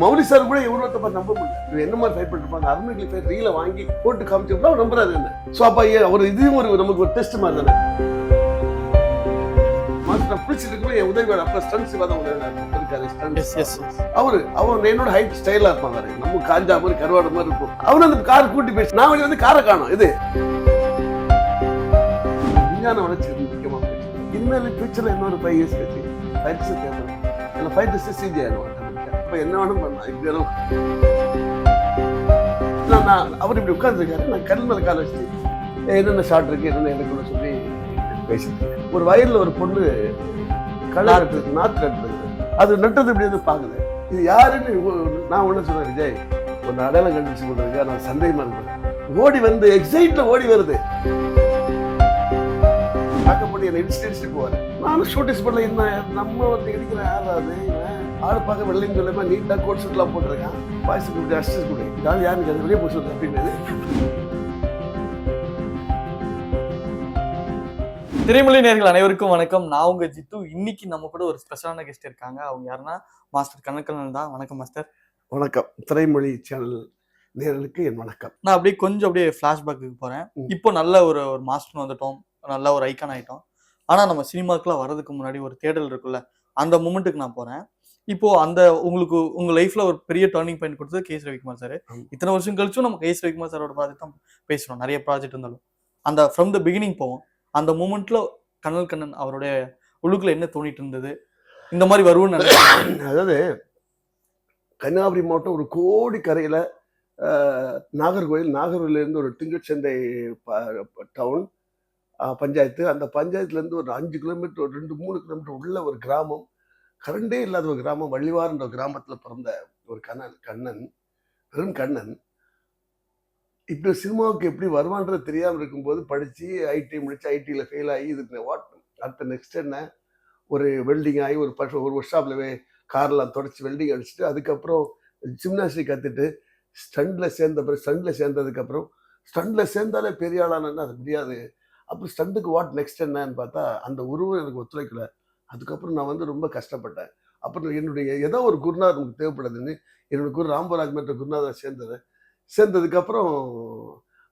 Mouli sir கூட இவ்வளோ தப்பா நம்ப முடியல. என்ன மாதிரி ஃபைட் பண்ணிருப்பாங்க அருமைக்கு ஃபைட் ரீல வாங்கி போட்டு காமிச்சோம்னா அவர் நம்புறாரு என்ன? ஸோ அப்போ அவர் இதுவும் ஒரு நமக்கு ஒரு டெஸ்ட் மாதிரி தானே? மாஸ்டர் பிடிச்சிட்டு என் உதவி அப்போ ஸ்டன்ஸ் தான் இருக்காரு ஸ்டன்ஸ் அவரு அவர் என்னோட ஹைட் ஸ்டைலா இருப்பாங்க. நம்ம காஞ்சா மாதிரி கருவாடு மாதிரி இருக்கும். அவரு அந்த கார் கூட்டி பேசி நான் வெளிய வந்து காரை காணும். இது. விஞ்ஞான வளர்ச்சி வந்து முக்கியமா போச்சு. இனிமேல் ஃபியூச்சர்ல இன்னொரு ஃபைவ் இயர்ஸ் கழிச்சு ஃபைட்ஸ் தேவை இல்லை ஃபைட் சிஜி ஆயிடும். இப்போ என்ன வேணும் பண்ணலாம் இப்படி எல்லாம் நான் நான் அவர் இப்படி உட்காந்துருக்காரு நான் கல் மேல கால் வச்சு என்னென்ன ஷார்ட் இருக்கு? என்னென்ன எடுக்கணும்னு சொல்லி பேசிட்டு ஒரு வயல்ல ஒரு பொண்ணு களை நட்டு நாற்று நட்டுது அது நட்டது இப்படி வந்து பார்க்குது இது யாருன்னு நான் ஒண்ணு சொன்னேன் விஜய் ஒரு அடையாளம் கண்டுபிடிச்சு கொண்டிருக்கேன் நான் சந்தேகமா இருந்தேன் ஓடி வந்து எக்ஸைட்ல ஓடி வருது. பார்க்கப்பட்டு என்னை இன்ஸ்டன்ஸ்ட்டு போவார் நானும் ஷூட்டிங் ஸ்பாட்ல என்ன நம்ம வந்து இடிக்கிற யாராவது ஆள் பார்க்க வெள்ளையும் சொல்லாம நீட்டாக கோட் ஷூட்லாம் போட்டிருக்கான். வாய்ஸ் கொடுத்து அசிஸ்ட் கொடு யாரும் யாருக்கு அது வெளியே போய் சொல்லு அப்படின்னு திரைமொழி நேர்கள் அனைவருக்கும் வணக்கம். நான் உங்க ஜித்து. இன்னைக்கு நம்ம கூட ஒரு ஸ்பெஷலான கெஸ்ட் இருக்காங்க. அவங்க யாருன்னா? மாஸ்டர் கணக்கண்ணன் தான். வணக்கம் மாஸ்டர். வணக்கம். திரைமொழி சேனல் நேரலுக்கு என் வணக்கம். நான் அப்படியே கொஞ்சம் அப்படியே ஃபிளாஷ்பேக்கு போறேன். ம். இப்போ நல்ல ஒரு ஒரு மாஸ்டர் வந்துட்டோம். நல்ல ஒரு ஐக்கான் ஆயிட்டோம். ஆனா நம்ம சினிமாக்குலாம் வர்றதுக்கு முன்னாடி ஒரு தேடல் இருக்குல்ல அந்த மூமெண்ட்டுக்கு நான் போறேன். இப்போ அந்த உங்களுக்கு உங்க லைஃப்ல ஒரு பெரிய டேர்னிங் பாயிண்ட் கொடுத்தது கேஸ் ரவிக்குமார் சார். இத்தனை வருஷம் கழிச்சும் நம்ம கேஸ் ரவிக்குமார் சாரோட ப்ராஜெக்ட் தான் பேசுறோம். நிறைய ப்ராஜெக்ட் இருந்தாலும். அந்த ஃப்ரம் த பிகினிங் போவோம். அந்த மூமெண்ட்ல கண்ணல் கண்ணன் அவருடைய உள்ளுக்குள்ள என்ன தோணிட்டு இருந்தது? இந்த மாதிரி வருவோம்னு நினைச்சேன் அதாவது கன்னியாகுமரி மாவட்டம் ஒரு கோடி கரையில் நாகர்கோயில் நாகர்கோயிலேருந்து ஒரு திங்கட்சந்தை டவுன் பஞ்சாயத்து. அந்த பஞ்சாயத்துலேருந்து ஒரு அஞ்சு கிலோமீட்டர் ஒரு ரெண்டு மூணு கிலோமீட்டர் உள்ள ஒரு கிராமம். கரண்டே இல்லாத ஒரு கிராமம். வள்ளிவார்ன்ற கிராமத்தில் பிறந்த ஒரு கண்ணன் கண்ணன் வெறும் கண்ணன். இப்படி சினிமாவுக்கு எப்படி வருவான்றது தெரியாமல் இருக்கும்போது படித்து ஐடி முடித்து ஐடியில் ஃபெயில் ஆகி இதுக்கு வாட் அடுத்த நெக்ஸ்ட் என்ன? ஒரு வெல்டிங் ஆகி ஒரு பஷ ஒரு ஒர்க் ஷாப்பில் கார்லாம் தொடச்சி வெல்டிங் அடிச்சுட்டு அதுக்கப்புறம் ஜிம்னாஸ்டிக் கற்றுட்டு ஸ்டண்டில் சேர்ந்த பிறகு ஸ்டண்டில் சேர்ந்ததுக்கப்புறம் ஸ்டண்டில் சேர்ந்தாலே பெரிய ஆளானா அது முடியாது. அப்புறம் ஸ்டண்டுக்கு வாட் நெக்ஸ்ட் என்னன்னு பார்த்தா அந்த உருவம் எனக்கு ஒத்துழைக்கல. அதுக்கப்புறம் நான் வந்து ரொம்ப கஷ்டப்பட்டேன். அப்புறம் என்னுடைய ஏதோ ஒரு குருநாதர் நமக்கு தேவைப்படுதுன்னு என்னோட குரு ராம்பராஜ் மற்ற குருநாதர் சேர்ந்தது. சேர்ந்ததுக்கப்புறம்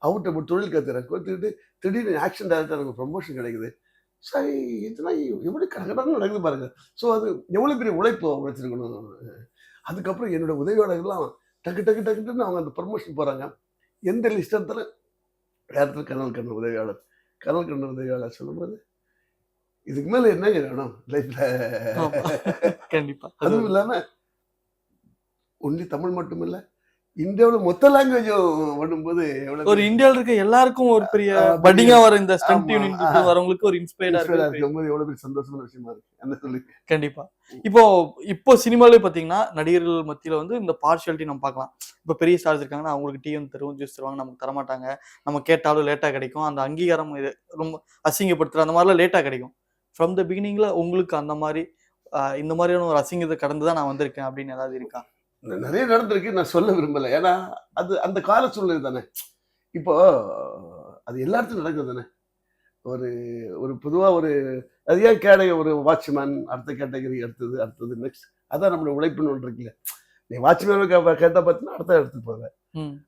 அவர்கிட்ட ஒரு தொழில் கற்றுறேன் கொடுத்துக்கிட்டு திடீர்னு ஆக்ஷன் டேரக்டர் எனக்கு ப்ரொமோஷன் கிடைக்குது. சரி இதெல்லாம் எப்படி கடகடன்னு நடக்குது பாருங்க. ஸோ அது எவ்வளோ பெரிய உழைப்பு உழைச்சிருக்கணும் அதுக்கப்புறம் என்னோட உதவியாளர்கள்லாம் டக்கு டக்கு டக்குன்னு அவங்க அந்த ப்ரொமோஷன் போகிறாங்க எந்த லிஸ்டத்தில் இடத்துல இடத்துல கனல் கண்ணன் உதவியாளர். கனல் கண்ணன் உதவியாளர் சொல்லும்போது இதுக்கு மேலே என்னங்க வேணும்? ஆமா. லைஃப்பில் கண்டிப்பா அது அதுவும் இல்லாமல் ஒன்லி தமிழ் மட்டும் இல்லை இந்தியாவில் மொத்த லாங்குவேஜும் பண்ணும்போது ஒரு இந்தியால இருக்க எல்லாருக்கும் ஒரு பெரிய பட்டிங்கா வர இந்த ஆமா. யூனிட் வரவங்களுக்கு ஒரு இருக்கு இருக்கும்போது எவ்வளோ பெரிய சந்தோஷமான விஷயமா இருக்கு. என்ன சொல்லி. கண்டிப்பா. இப்போ இப்போ சினிமாலே பாத்தீங்கன்னா நடிகர்கள் மத்தியில வந்து இந்த பார்ஷியாலிட்டி நம்ம பார்க்கலாம் இப்போ பெரிய ஸ்டார்ஸ் இருக்காங்கன்னா அவங்களுக்கு டீ வந்து தருவோம் ஜூஸ் தருவாங்க நமக்கு தரமாட்டாங்க. நம்ம கேட்டாலும் லேட்டா கிடைக்கும். அந்த அங்கீகாரம் இது ரொம்ப அசிங்கப்படுத்துற அந்த மாதிரிலாம் லேட்டா கிடைக்கும். ஃப்ரம் த பிகினிங்ல உங்களுக்கு அந்த மாதிரி இந்த மாதிரியான ஒரு அசிங்கத்தை கடந்து தான் நான் வந்திருக்கேன் அப்படின்னு ஏதாவது இருக்கா? நிறைய நடந்திருக்கு. நான் சொல்ல விரும்பல. ஏன்னா அது அந்த கால சூழ்நிலை தானே. இப்போ அது எல்லாத்துக்கும் நடக்குது தானே. ஒரு ஒரு பொதுவா ஒரு அது ஏன் கேடை ஒரு வாட்ச்மேன் அடுத்த கேட்டகரி அடுத்தது அடுத்தது நெக்ஸ்ட் அதான் நம்மளோட உழைப்புன்னு ஒன்று இருக்குல்ல. நீ வாட்ச்மேன் கேட்டால் பார்த்தீங்கன்னா அடுத்த இடத்துக்கு போவேன்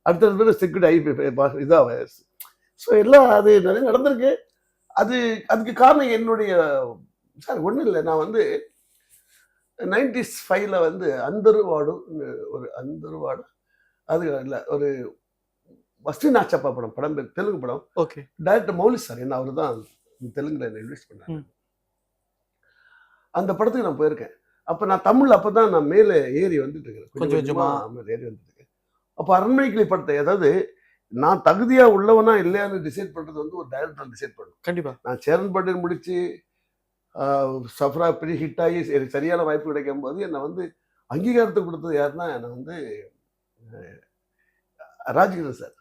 அடுத்தது பேர் செக்யூரிட்டி ஐ இதாக ஸோ எல்லாம் அது நிறைய நடந்திருக்கு. அது அதுக்கு காரணம் என்னுடைய சார் ஒன்றும் இல்லை. நான் வந்து நைன்டிஸ் ஃபைவ்ல வந்து அந்தருவாடு ஒரு அந்தருவாடு அது இல்லை ஒரு வஸ்தி நாச்சப்பா படம் படம் பேர் தெலுங்கு படம். ஓகே. டைரக்டர் மௌலி சார் என்ன அவர் தான் தெலுங்குல என்ன இன்வெஸ்ட் பண்ணார். ம். அந்த படத்துக்கு நான் போயிருக்கேன். அப்போ நான் தமிழ் அப்போ தான் நான் மேலே ஏறி வந்துட்டு இருக்கேன். கொஞ்சம் கொஞ்சமா. மேலே ஏறி வந்துட்டு இருக்கேன். அப்போ அரண்மனைக்கிளி படத்தை அதாவது நான் தகுதியா உள்ளவனா இல்லையான்னு டிசைட் பண்றது வந்து ஒரு டைரக்டர் டிசைட் பண்ணும் கண்டிப்பா. நான் சேரன் பாண்டியன் முடிச்சு சஃப்ரா பெரிய ஹிட் ஆகி எனக்கு சரியான வாய்ப்பு கிடைக்கும் போது என்னை வந்து அங்கீகாரத்தை கொடுத்தது யாருன்னா என்னை வந்து அஹ், ராஜகிரண் சார்.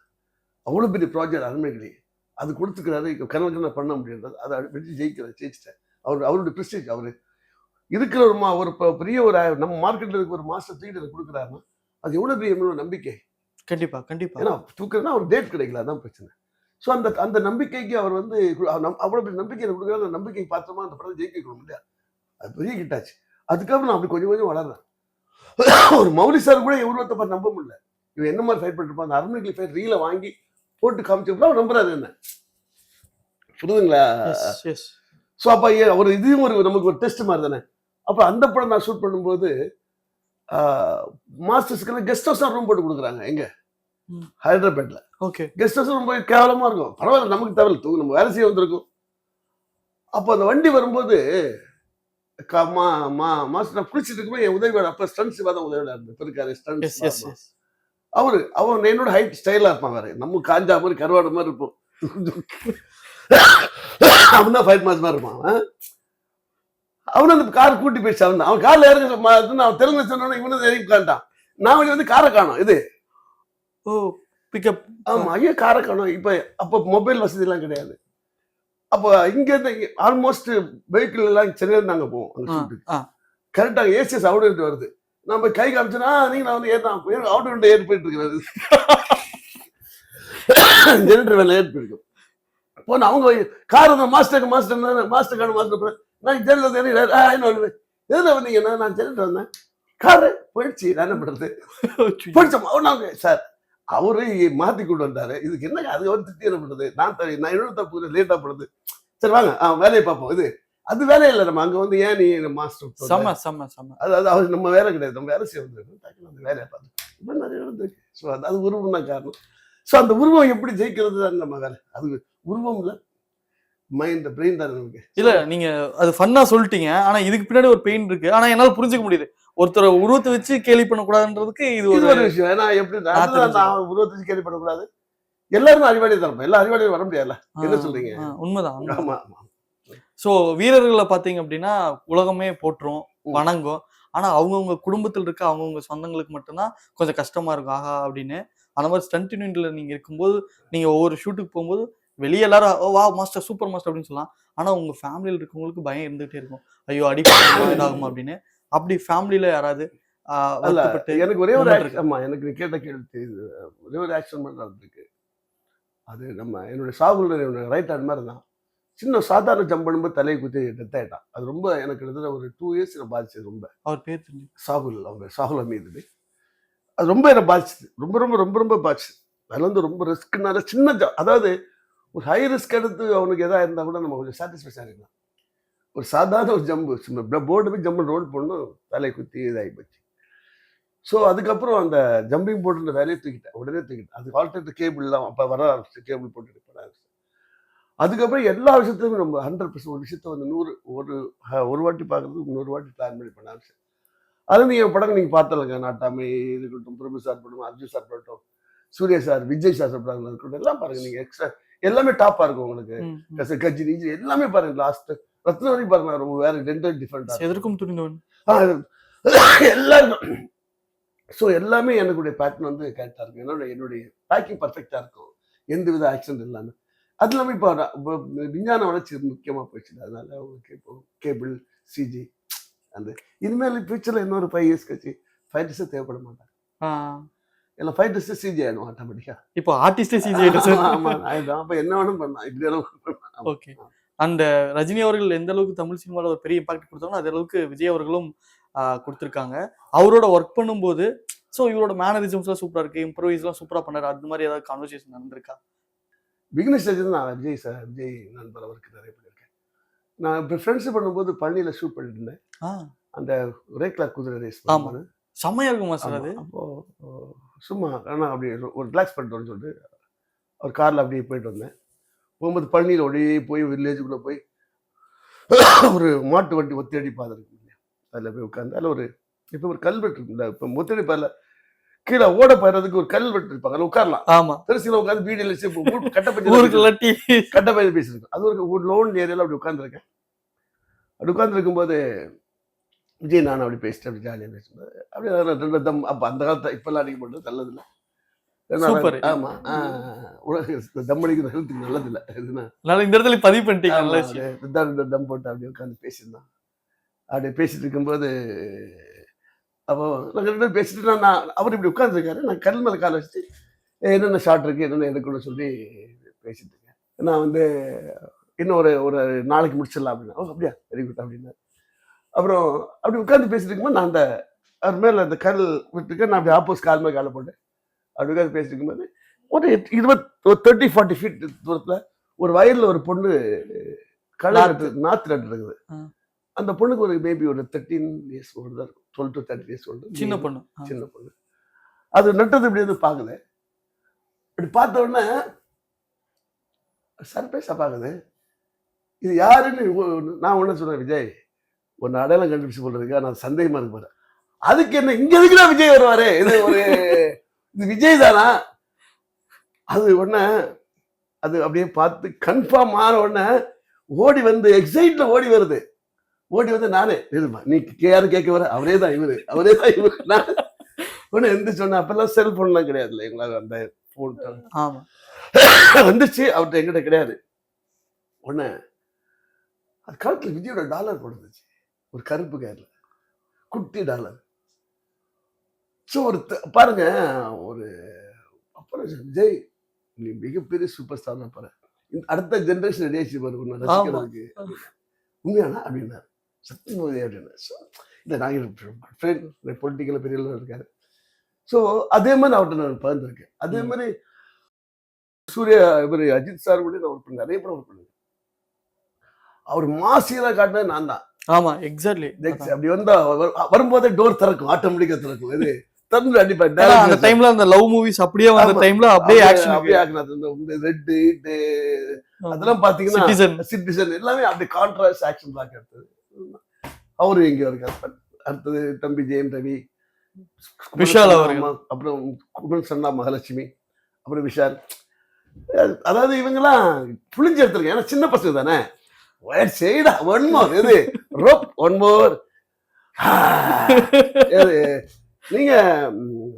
அவ்வளோ பெரிய ப்ராஜெக்ட் அரண்மனைகளி அது கொடுத்துக்கிறாரு கனவு நான் பண்ண முடியாது அதை வெற்றி ஜெயிக்கிறேன் ஜெயிச்சிட்டேன் அவர் அவருடைய ப்ரெஸ்டேஜ் அவர். இருக்கிற ஒரு மா ஒரு பெரிய ஒரு நம்ம மார்க்கெட்டில் இருக்க ஒரு மாஸ்டர் தூக்கிட்டு எனக்கு கொடுக்குறாருன்னா அது எவ்வளோ பெரிய நம்பிக்கை? கண்டிப்பா கண்டிப்பா. ஏன்னா தூக்குறதுனா ஒரு டேட் கிடைக்கல. அதான் பிரச்சனை. ஸோ அந்த அந்த நம்பிக்கைக்கு அவர் வந்து அவர் அவ்வளவு பெரிய நம்பிக்கை எனக்கு கொடுக்குறாரு அந்த நம்பிக்கை பார்த்தோமா அந்த படத்தை ஜெயிக்க வைக்கணும் இல்லையா? அது பெரிய கிட்டாச்சு. அதுக்கப்புறம் நான் அப்படி கொஞ்சம் கொஞ்சம் வளர்றேன். ஒரு மௌலி சார் கூட உருவத்தை பார்த்து நம்ப முடியல. இவன் என்ன மாதிரி ஃபைட் பண்ணிருப்பான் அந்த அரண்மனை ஃபைட் ரீல வாங்கி போட்டு காமிச்சப்பறம் அவர் நம்புறாரு என்ன? புரியுதுங்களா? ஸோ அப்போ ஒரு இதுவும் ஒரு நமக்கு ஒரு டெஸ்ட் மாதிரி தானே? அப்போ அந்த படம் நான் ஷூட் பண்ணும்போது மாஸ்டர்ஸ்க்கு கெஸ்ட் ஹவுஸ் ரூம் போட்டு கொடுக்குறாங்க. எங்க. ஹைதராபாத்ல. ஓகே கெஸ்ட் ஹவுஸ் ரொம்ப கேவலமா இருக்கும். பரவாயில்ல நமக்கு தேவையில்ல. தூங்க நம்ம வேலை செய்ய வந்திருக்கோம். அப்போ அந்த வண்டி வரும்போது மா மா மாஸ்டர் நான் குளிச்சுட்டு இருக்கும்போது என் உதவியோட அப்போ ஸ்டன்ஸ் தான் உதவியோட இருந்து இருக்காரு ஸ்டன்ஸ் அவரு அவர் என்னோட ஹைட் ஸ்டைலா இருப்பான் வேற நம்ம காஞ்சா மாதிரி கருவாடு மாதிரி இருப்போம். அவன் தான் ஃபைட் மாஸ் மாதிரி இருப்பான் அவன். அவன் அந்த கார் கூட்டி போயிடுச்சு அவன். அவன் கார்ல இறங்க நான் தெலுங்கு சொன்னோன்னே இவனு இறங்கி உட்காந்துட்டான் நான் வந்து காரை காணோம். இது. ஓ. பிக்கப் ஆமா ஐயா காரை காணோம் இப்ப அப்ப மொபைல் வசதி எல்லாம் கிடையாது. அப்போ இங்க இருந்து ஆல்மோஸ்ட் வெஹிக்கிள் எல்லாம் சென்னையில நாங்க போவோம் ஆ ஷூட்டுக்கு ஆ. கரெக்டா ஏசிஎஸ் அவுட் வருது. போய் கை காமிச்சேன்னா நீங்க நான் வந்து ஏறினா அவுட் ஏறி போயிட்டு இருக்கிறது ஜெனரேட்டர் வேலை ஏறி போயிருக்கும் போன அவங்க கார் அந்த master master master card master நான் ஜெனரேட்டர் எதுல வந்தீங்கன்னா நான் ஜெனரேட்டர் வந்தேன். காரு போயிடுச்சு நான் என்ன பண்றது போயிடுச்சோம் சார். அவரு மாத்தி கொண்டு வந்தாரு. இதுக்கு என்ன அது ஒரு திட்டி என்ன பண்றது நான் நான் என்னோட தப்பு லேட்டா பண்றது சரி வாங்க ஆ, வேலையை பார்ப்போம். இது அது வேலையே இல்லை. நம்ம அங்க வந்து ஏன் நீ மாஸ்டர் செம்ம செம்ம செம்ம. அது அவர் நம்ம வேலை கிடையாது. நம்ம வேலை செய்ய டக்குனு அந்த வேலையை பார்த்து. நிறைய நடந்திருக்கு? ஸோ அது அது உருவம் தான் காரணம். ஸோ அந்த உருவம் எப்படி ஜெயிக்கிறது தான் நம்ம வேலை. அது உருவம் இல்லை. மைண்ட் பிரெயின் தான் நமக்கு. இல்ல நீங்க அது ஃபன்னா சொல்லிட்டீங்க. ஆனா இதுக்கு பின்னாடி ஒரு பெயின் இருக்கு. ஆனா என்னால புரிஞ்சுக்க முடியுது. ஒருத்தர் உருவத்தை வச்சு கேலி பண்ணக்கூடாதுன்றதுக்கு இது ஒரு விஷயம். ஏன்னா எப்படி நான் அதுதான் நான் உருவத்தை கேள்விப்படக்கூடாது எல்லாருமே அறிவாளி தான் எல்லா அறிவாளியும் வர முடியாதுல்ல? என்ன சொல்றீங்க? உண்மைதான். ஆமா சோ வீரர்களை பாத்தீங்க அப்படின்னா உலகமே போற்றும் ம். வணங்கும். ஆனா அவங்கவுங்க குடும்பத்தில் இருக்க அவங்கவுங்க சொந்தங்களுக்கு மட்டும்தான் கொஞ்சம் கஷ்டமா இருக்கும். ஆஹா அப்படின்னு. அந்த மாதிரி ஸ்டண்ட் யூனிட்ல நீங்க இருக்கும்போது நீங்க ஒவ்வொரு ஷூட்டுக்கு போகும்போது வெளியே எல்லாரும் "ஓ, வா மாஸ்டர் சூப்பர் மாஸ்டர் அப்படின்னு சொல்லலாம். ஆனா உங்க ஃபேமிலியில் இருக்கவங்களுக்கு பயம் இருந்துகிட்டே இருக்கும். ஐயோ அடி இதாகுமா? அப்படின்னு. அப்படி ஃபேமிலியில யாராவது எனக்கு ஒரே ஒரு ஆமா எனக்கு கேட்ட கேள்வி தெரியுது. ஒரே ஒரு ஆக்ஷன் மட்டும் நடந்திருக்கு அது நம்ம என்னுடைய சாகுல் என்னோட ரைட் ஹேண்ட் மாதிரி தான். சின்ன சாதாரண ஜம்ப் பண்ணும்போது தலையை குத்தி டெத் அது ரொம்ப எனக்கு கிட்டத்தட்ட ஒரு டூ இயர்ஸ் நான் பாதிச்சது ரொம்ப. அவர் பேர் சாகுல் அவங்க சாகுல் அமீது அது ரொம்ப என்னை பாதிச்சது. ரொம்ப ரொம்ப ரொம்ப ரொம்ப பாதிச்சது. அதில் வந்து ரொம்ப ரிஸ்க்னால சின்ன அதாவது ஒரு ஹை ரிஸ்க் எடுத்து அவனுக்கு எதா இருந்தால் கூட நம்ம கொஞ்சம் சாட்டிஸ்ஃபேக்ஷன் இருக்கலாம் ஒரு சாதாரண ஒரு ஜம்பு சும்மா போர்டு போய் ஜம்பு ரோல் பண்ணணும் தலை குத்தி இதாகி போச்சு ஸோ அதுக்கப்புறம் அந்த ஜம்பிங் போர்டுன்ற வேலையை தூக்கிட்டேன். உடனே தூக்கிட்டேன். அது ஆல்டர்னேட் கேபிள்லாம் அப்போ வர ஆரம்பிச்சு கேபிள் போட்டுட்டு போட ஆரம்பிச்சு அதுக்கப்புறம் எல்லா விஷயத்தையும் நம்ம ஹண்ட்ரட் பர்சன்ட் ஒரு விஷயத்த வந்து நூறு ஒரு ஒரு வாட்டி பார்க்கறதுக்கு நூறு வாட்டி பிளான் பண்ணி பண்ண ஆரம்பிச்சேன். அது நீங்கள் படம் நீங்கள் பார்த்தலங்க நாட்டாமை இருக்கட்டும் பிரபு சார் படம் அர்ஜுன் சார் படட்டும் சூர்யா சார் விஜய் சார் படம் இருக்கட்டும் எல்லாம் பாருங்க. நீங்கள் எக்ஸ்ட்ரா எல்லாமே டாப்பாக இருக்கும் உங்களுக்கு. கஜினி எல்லாமே பாருங்க. லாஸ்ட் ரத்ன வரைக்கும் பாருங்க ரொம்ப வேற ரெண்டு டிஃப்ரெண்டா எதற்கும் துணிந்தவன் எல்லாரும் ஸோ எல்லாமே எனக்குடைய பேட்டர்ன் வந்து கரெக்டாக இருக்கும். என்னோட என்னுடைய பேக்கிங் பர்ஃபெக்டாக இருக்கும். எந்த வித ஆக்சிடென்ட் இல்லாமல் அது இல்லாமல் இப்போ விஞ்ஞான வளர்ச்சி முக்கியமாக போயிடுச்சு. அதனால உங்களுக்கு இப்போ கேபிள் சிஜி அந்த இனிமேல் ஃபியூச்சரில் இன்னொரு ஃபைவ் இயர்ஸ் கழிச்சு ஃபைட்டர்ஸே தேவைப்பட மாட்டாங்க. எல்லாம் ஃபைட்டர்ஸே சிஜி ஆகிடும் ஆட்டோமேட்டிக்காக இப்போ ஆர்டிஸ்டே சிஜி சார் ஆமாம் ஆயிடும் அப்போ என்ன வேணும் பண்ணலாம். இப்படி. ஓகே அந்த ரஜினி அவர்கள் எந்த அளவுக்கு தமிழ் சினிமாவில் ஒரு பெரிய இம்பாக்ட் கொடுத்தாங்களோ அதே அளவுக்கு விஜய் அவர்களும் கொடுத்திருக்காங்க. அவரோட ஒர்க் பண்ணும்போது ஸோ இவரோட மேனரிசம்ஸ்லாம் சூப்பரா இருக்கு இம்ப்ரோவைஸ்லாம் சூப்பரா பண்ணாரு. அது மாதிரி ஏதாவது கான்வர்சேஷன் நடந்திருக்கா? பிகினஸ் ஸ்டேஜ் நான் விஜய் சார் விஜய் நண்பர் அவருக்கு நிறைய பண்ணியிருக்கேன் நான் இப்போ ஃப்ரெண்ட்ஷிப் பண்ணும்போது பழனியில் ஷூட் பண்ணிட்டு இருந்தேன். அந்த ரேக்லா குதிரை ரேஸ் ஆமா. செம்மையா இருக்குமா சார் அது? அப்போ ஓ, சும்மா ஆனால் அப்படி ஒரு- ஒரு ரிலாக்ஸ் பண்ணிட்டு வரேன்னு சொல்லிட்டு ஒரு காரில் அப்படியே போயிட்டு வந்தேன். போகும்போது பழனியில் அப்படியே போய் வில்லேஜுக்குள்ளே போய் ஒரு மாட்டு வண்டி ஒத்தடி பாதை இருக்கு இல்லையா? அதில் போய் உட்காந்து அதில் ஒரு இப்போ ஒரு கல்வெட்டு இருக்குல்ல இப்போ ஒத்தடி பாதையில் கீழே ஓட போயிடுறதுக்கு ஒரு கல்வெட்டு இருப்பாங்க அதில் உட்காரலாம். ஆமா. பெருசில் உட்காந்து வீடியில் வச்சு ஊருக்கு கட்டப்பட்டு இல்லாட்டி கட்ட பயிர் பேசியிருக்கோம் அது ஒரு ஒரு லோன் ஏரியாவில் அப்படி உட்காந்துருக்கேன் அப்படி உட்காந்துருக்கும்போது விஜய் நான் அப்படி பேசிட்டு அப்படி ஜாலியாக பேசும்போது அப்படியே நான் ரெண்டு தம் அப்போ அந்த காலத்தை இப்போல்லாம் அடிக்க மாட்டோம் நல்லதில்ல ஆமாம் உலக தம் அடிக்கிறது ஹெல்த்துக்கு நல்லதில்லை. இதுனா அதனால இந்த இடத்துல பதிவு பண்ணிட்டீங்க ஆமா, தம் போட்டு அப்படியே உட்காந்து பேசியிருந்தோம் அப்படியே பேசிட்டு இருக்கும்போது அப்போ நாங்கள் ரெண்டு பேரும் பேசிட்டு நான் நான் அவர் இப்படி உட்காந்துருக்காரு நான் கல் மேலே கால் வச்சுட்டு "ஏய், என்னென்ன ஷார்ட் இருக்கு? என்னென்ன எடுக்கணும்னு சொல்லி பேசிட்டு இருக்கேன். நான் வந்து இன்னும் ஒரு ஒரு நாளைக்கு முடிச்சிடலாம் அப்படின்னா. ஓ அப்படியா? வெரி குட் அப்படின்னா அப்புறம் அப்படி உட்காந்து பேசிட்டு இருக்கும்போது நான் அந்த அவர் மேல அந்த கல் விட்டுக்க நான் அப்படி ஆப்போஸ் கால் மேல காலை போட்டேன் அப்படி உட்கார்ந்து பேசிட்டு இருக்கும்போது ஒரு இருபத் ஒரு தேர்ட்டி ஃபார்ட்டி ஃபீட் தூரத்துல ஒரு வயல்ல ஒரு பொண்ணு களை நாத்து. நட்டு இருக்குது. அந்த பொண்ணுக்கு ஒரு மேபி ஒரு தேர்ட்டீன் இயர்ஸ் ஓல்டு தான் இருக்கும். Twelve to thirty years old சின்ன பொண்ணு. சின்ன பொண்ணு. அது நட்டது இப்படி வந்து பாக்குது இப்படி பார்த்த உடனே சர்ப்ரைஸா பாக்குது இது யாருன்னு நான் ஒண்ணு சொன்னேன் விஜய். ஒன்னு அடையாளம் கண்டுபிடிச்சு போல இருக்கா நான் சந்தேகமா இருக்கு பாரு அதுக்கு என்ன இங்க எதுக்குடா விஜய் வருவாரு? இது ஒரு இது விஜய் தானா? அது உடனே அது அப்படியே பார்த்து கன்ஃபார்ம் ஆன உடனே ஓடி வந்து எக்ஸைட்ல ஓடி வருது. ஓடி வந்து நானே இருமா நீ கே- யாரு கேட்க வர? அவரே தான் இவரு அவரே தான் இவரு. நான் ஒன்று எந்த சொன்னேன் அப்பெல்லாம் செல்போன்லாம் கிடையாதுல்ல எங்களால் அந்த ஃபோன் வந்துச்சு அவர்கிட்ட எங்கிட்ட கிடையாது. ஒன்று அது காலத்தில் விஜயோட டாலர் போட்டுருந்துச்சு ஒரு கருப்பு கயரில் குட்டி டாலர் ஸோ ஒரு பாருங்க ஒரு அப்புறம் விஜய் நீ மிகப்பெரிய சூப்பர் ஸ்டார் பாரு இந்த அடுத்த ஜென்ரேஷன் பாரு உன்னை ரசிக்கிறதுக்கு. உண்மையானா? அப்படின்னாரு சத்தியமோதி அப்படின்னா. ஸோ இல்லை நாங்கள் ஃப்ரெண்ட் பொலிட்டிக்கல் பெரிய இருக்காரு. ஸோ அதே மாதிரி அவர்கிட்ட நான் பகிர்ந்துருக்கேன். அதே. மாதிரி சூர்யா இவர் அஜித் சார் கூட நான் ஒர்க் பண்ணேன். நிறைய படம் ஒர்க் பண்ணேன் அவர் மாசியெல்லாம் காட்டினது நான் தான். ஆமா எக்ஸாக்ட்லி அப்படி வந்தா வரு- வரும்போதே டோர் திறக்கும். ஆட்டோமேட்டிக்கா திறக்கும். இது திறந்து அடிப்பா அந்த டைம்ல அந்த லவ் மூவிஸ் அப்படியே வந்த. டைம்ல அப்படியே ஆக்ஷன் அப்படியே இந்த ரெட் அதெல்லாம் பாத்தீங்கன்னா சிட்டிசன் சிட்டிசன் எல்லாமே அப்படி கான்ட்ராஸ்ட் ஆக்ஷன் பிளாக் எடுத்தது. அவரு இங்க இருக்காரு அடுத்தது தம்பி ஜெயம் ரவி. விஷால். ஆமா, அப்புறம் குமல் சன்னா மகாலட்சுமி அப்புறம் விஷால். அதாவது இவங்கெல்லாம் புளிஞ்சு எடுத்திருக்கேன் ஏன்னா சின்ன பசங்க தானே? செய்டா ஒன் மோர் எது? ரோப் ஒன் மோர் நீங்க ம்,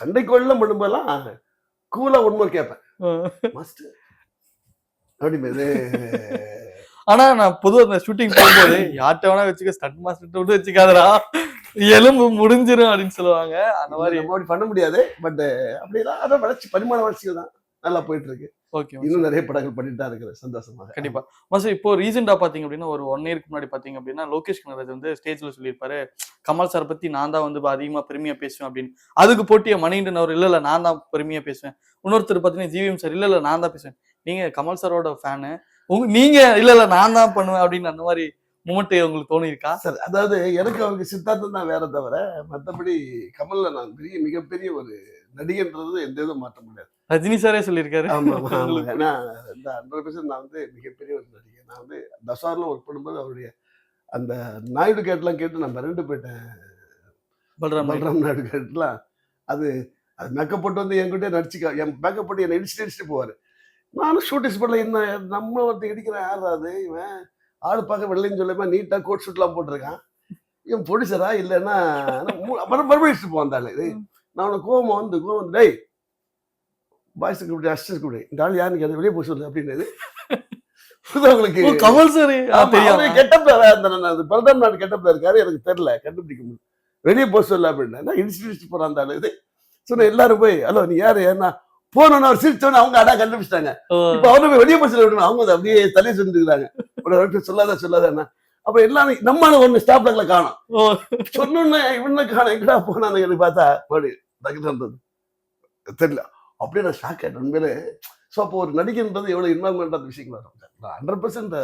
சண்டைக்கோழிலாம் பண்ணும்போதெல்லாம் கூலா மோர் கேட்பேன். மாஸ்டர் அப்படி ஆனா நான் பொதுவா அந்த ஷூட்டிங் போகும்போது யார்கிட்ட வேணா வச்சுக்க ஸ்டண்ட் மாஸ்டர் விட்டு வச்சுக்காதடா. எலும்பு முடிஞ்சிரும் அப்படின்னு சொல்லுவாங்க. அந்த மாதிரி. அப்படி பண்ண முடியாது. பட் அப்படிலாம் அதான் வளர்ச்சி பரிமாண வளர்ச்சிகள் தான். நல்லா போயிட்டு இருக்கு ஓகே இன்னும் நிறைய படங்கள் பண்ணிட்டு தான் இருக்கிறேன் சந்தோஷமாக. கண்டிப்பா. மாஸ்டர் இப்போ ரீசெண்டா பாத்தீங்க அப்படின்னா ஒரு ஒன் இயருக்கு முன்னாடி பாத்தீங்க அப்படின்னா லோகேஷ் கனகராஜ் வந்து ஸ்டேஜ்ல சொல்லியிருப்பாரு கமல் சார் பத்தி நான் தான் வந்து அதிகமா பெருமையா பேசுவேன் அப்படின்னு. அதுக்கு போட்டிய மணிகண்டன் அவர் இல்ல இல்ல நான் தான் பெருமையா பேசுவேன். இன்னொருத்தர் பாத்தீங்கன்னா ஜிவிஎம் சார் இல்ல இல்ல நான் தான் பேசுவேன். நீங்க கமல் சாரோட ஃபேனு உங்க நீங்க இல்ல இல்ல நான் தான் பண்ணுவேன் அப்படின்னு அந்த மாதிரி மூமெண்ட் உங்களுக்கு தோணி இருக்கா சார் அதாவது எனக்கு அவருக்கு சித்தாந்தம் தான் வேற தவிர மற்றபடி கமல்ல நான் பெரிய மிகப்பெரிய ஒரு நடிகன்றது எந்த இதுவும் மாற்ற முடியாது. ரஜினி சாரே சொல்லியிருக்காரு. ஆமா ஆமா, ஆமா. ஏன்னா இந்த ஹண்ட்ரட் பர்சன்ட் நான் வந்து மிகப்பெரிய ஒரு நடிகர் நான் வந்து தசாரில் ஒர்க் பண்ணும்போது அவருடைய அந்த நாயுடு கேட்லாம் கேட்டு நான் மிரண்டு போயிட்டேன். பல்ராம். பல்ராம் நாயுடு கேட்லாம் அது அது மேக்கப் போட்டு வந்து என்கிட்ட நடிச்சுக்க என் மேக்கப் போட்டு என்னை இடிச்சுட்டு இடிச்சுட்டு போவார். நானும் ஷூட்டிங் ஸ்பாட்ல என்ன நம்ம ஒருத்தர் இடிக்கிறேன் யார் அது? இவன் ஆள் பார்க்க வெள்ளைன்னு சொல்லாம நீட்டாக கோட் ஷூட்லாம் போட்டிருக்கான். இவன் பொடிச்சரா இல்லைன்னா மறுபடியும் இடிச்சுட்டு போவான் டேய், நான் கோவம் வந்து கோவம் வந்து டேய் பாய்ஸ் கூப்பிட்டு அசிஸ்டன்ட் கூப்பிடு. இந்த ஆள் யாருன்னு கேட்டு வெளியே போய் சொல்லு அப்படின்னு அவங்களுக்கு ஓ, கமல் சார் தெரியும். கெட்டப்ல அந்த பல்ராம் நாடு கெட்டப்ல இருக்காரு எனக்கு தெரியல. கண்டுபிடிக்க முடியல. வெளியே போக சொல்ல அப்படின்னா இடிச்சு போறான் அந்த ஆளு? இது சொன்ன எல்லாரும் போய் ஹலோ நீ யாரு? என்ன போனோன்னு அவர் சிரிச்சோன்னு அவங்க அடா கண்டுபிடிச்சிட்டாங்க. இப்ப அவரு போய் வெளியே போய் சொல்ல அவங்க அப்படியே தலையை சொல்லிருக்காங்க உடனே சொல்லாத சொல்லாத அப்ப எல்லாரும் நம்மளால ஒண்ணு ஸ்டாப்ல காணும். சொன்னோன்னே இவனை காணும். எங்கடா போனான்னு பார்த்தா டக்குனு வந்தது. தெரியல. அப்படியே நான் ஷாக் ஆயிட்டேன். உண்மையிலே ஸோ அப்போ ஒரு நடிகன்றது எவ்வளவு இன்வால்மெண்ட் அந்த விஷயங்கள் வரும். ஹண்ட்ரட் பர்சன்ட்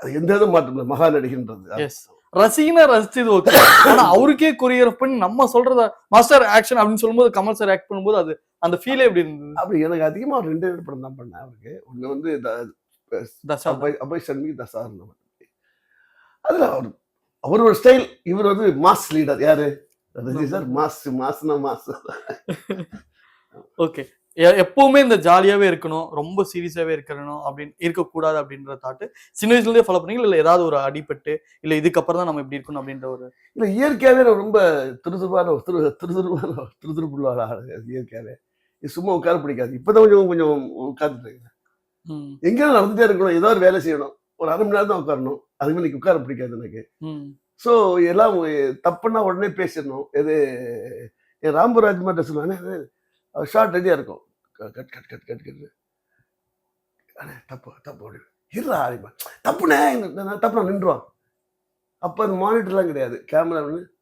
அது எந்த இதுவும் மாற்றம் இல்லை மகா நடிகன்றது. ரசிகனா ரசிச்சது ஓகே ஆனா அவருக்கே கொரியோகிராஃப் பண்ணி நம்ம சொல்றத மாஸ்டர் ஆக்ஷன் அப்படின்னு சொல்லும்போது கமல் சார் ஆக்ட் பண்ணும்போது அது அந்த ஃபீலே எப்படி இருந்தது? அப்படி எனக்கு அதிகமா ஒரு ரெண்டு படம் தான் பண்ணேன் அவருக்கு. ஒண்ணு வந்து தசா அபய் அபய் சண்மி தசாரணம் அதுல அவர் அவர் ஒரு ஸ்டைல் இவர் வந்து மாஸ் லீடர் யாரு? ரஜினி சார் மாஸ் மாஸ்னா மாஸ் ஓகே எப்பவுமே இந்த ஜாலியாவே இருக்கணும் ரொம்ப சீரியஸாவே இருக்கணும் அப்படின்னு இருக்கக்கூடாது அப்படின்ற தாட்டு சின்ன வயசுல இருந்தே ஃபாலோ பண்ணீங்க இல்ல ஏதாவது ஒரு அடிபட்டு இல்ல இதுக்கப்புறம் தான் நம்ம இப்படி இருக்கணும் அப்படின்ற ஒரு இல்ல இயற்கையாவே நான் ரொம்ப துருதுருப்பான ஒரு திரு துருதுருப்பான ஒரு துருதுருப்புள்ள ஒரு ஆளு இயற்கையாவே. இது சும்மா உட்கார பிடிக்காது. இப்பதான் கொஞ்சம் கொஞ்சம் உட்கார்ந்துட்டு இருக்கேன். எங்கேயும் நடந்துட்டே இருக்கணும் ஏதோ ஒரு வேலை செய்யணும். ஒரு அரை மணி நேரம் தான் உட்காரணும். அதுக்கு மேலே உட்கார பிடிக்காது எனக்கு. ஸோ எல்லாம் தப்புன்னா உடனே பேசிடணும். எது என் ராம்பராஜ் மாதிரி சொல்லுவாங்க ஷார்ட் ரெடியாக இருக்கும். க- cut cut cut cut cut அண்ணே தப்பு தப்பு அப்படி. இருடா ஆரிமா தப்புண்ணே இந்த- இந்த- நின்றுவான். அப்போ அந்த மானிட்டர்லாம் கிடையாது. கேமரா வந்து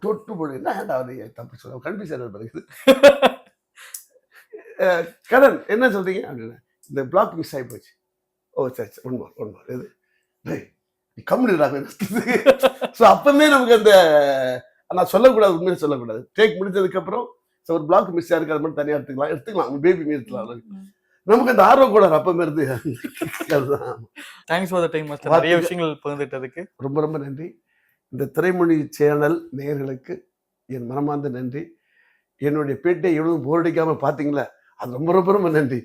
தொட்டு போடு. என்ன ஏன்டா தப்பு சொல்ல கன்ஃபியூஸ் பிறகு கடன் என்ன சொல்றீங்க? அப்படின்னா இந்த பிளாக் மிஸ் ஆகி போச்சு. ஓ சரி சரி ஒன் மோர் இது கம்முனிடுறாங்க ஸோ அப்பவே நமக்கு அந்த நான் சொல்லக்கூடாது உண்மையை சொல்லக்கூடாது. டேக் முடிஞ்சதுக்கு அப்புறம் ஸோ ஒரு பிளாக் மிஸ் ஆயிருக்கு அது மட்டும் தனியாக எடுத்துக்கலாம். எடுத்துக்கலாம் பேபி மீ எடுத்துக்கலாம் நமக்கு அந்த ஆர்வம் கூட அப்பமே இருந்து. Thanks for the time master நிறைய விஷயங்கள் பகிர்ந்துட்டதுக்கு ரொம்ப ரொம்ப நன்றி. இந்த திரைமொழி சேனல் நேயர்களுக்கு என் மனமார்ந்த நன்றி. என்னுடைய பேட்டை எவ்வளவு போரடிக்காம பார்த்தீங்களா? அது ரொம்ப ரொம்ப ரொம்ப நன்றி.